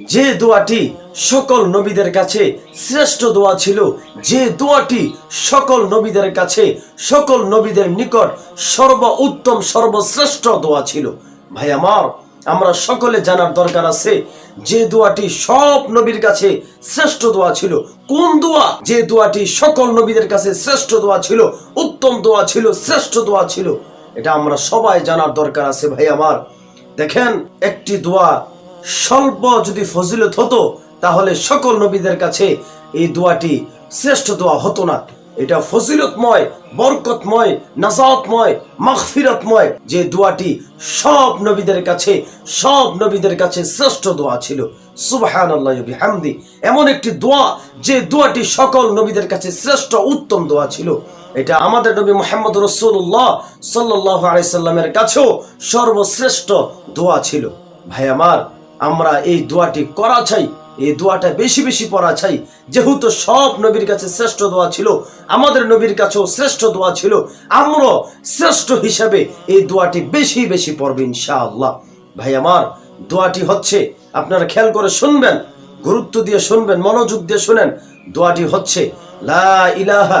যে দোয়াটি সকল নবীদের কাছে শ্রেষ্ঠ দোয়া ছিল, যে দোয়াটি সকল নবীদের কাছে, সকল নবীদের নিকট সর্ব উত্তম সর্বশ্রেষ্ঠ দোয়া ছিল। ভাই আমার, আমরা সকলে জানার দরকার আছে, যে দোয়াটি সব নবীর কাছে শ্রেষ্ঠ দোয়া ছিল। কোন দোয়া? যে দোয়াটি সকল নবীদের কাছে শ্রেষ্ঠ দোয়া ছিল, উত্তম দোয়া ছিল, শ্রেষ্ঠ দোয়া ছিল। এটা আমরা সবাই জানার দরকার আছে, ভাই আমার। দেখেন, একটি দোয়া স্বল্প যদি ফজিলত হতো, তাহলে সকল নবীদের কাছে এই দোয়াটি শ্রেষ্ঠ দোয়া হতো না। এটা ফজিলতময়, বরকতময়, নাজাতময়, মাগফিরাতময় যে দোয়াটি সব নবীদের কাছে, সব নবীদের কাছে শ্রেষ্ঠ দোয়া ছিল। বিহামদি। এমন একটি দোয়া যে দোয়াটি সকল নবীদের কাছে শ্রেষ্ঠ, উত্তম দোয়া ছিল। এটা আমাদের নবী মোহাম্মদ রসুল্লাহ সাল্লাহ আলাইসাল্লামের কাছেও সর্বশ্রেষ্ঠ দোয়া ছিল। ভাই আমার আমরা এই দোয়াটি করা চাই, এই দোয়াটা বেশি বেশি পড়া চাই। যেহেতু সব নবীর কাছে শ্রেষ্ঠ দোয়া ছিল, আমাদের নবীর কাছেও শ্রেষ্ঠ দোয়া ছিল আমরা শ্রেষ্ঠ হিসাবে এই দোয়াটি বেশি বেশি পড়বে ইনশাআল্লাহ। ভাই আমার, দোয়াটি হচ্ছে, আপনারা খেয়াল করে শুনবেন, গুরুত্ব দিয়ে শুনবেন, মনোযোগ দিয়ে শুনেন, দোয়াটি হচ্ছে, লা ইলাহা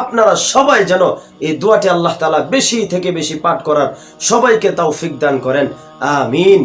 আপনারা সবাই যেন এই দোয়াটি আল্লাহ তালা বেশি থেকে বেশি পাঠ করার সবাইকে তাও দান করেন। আমিন।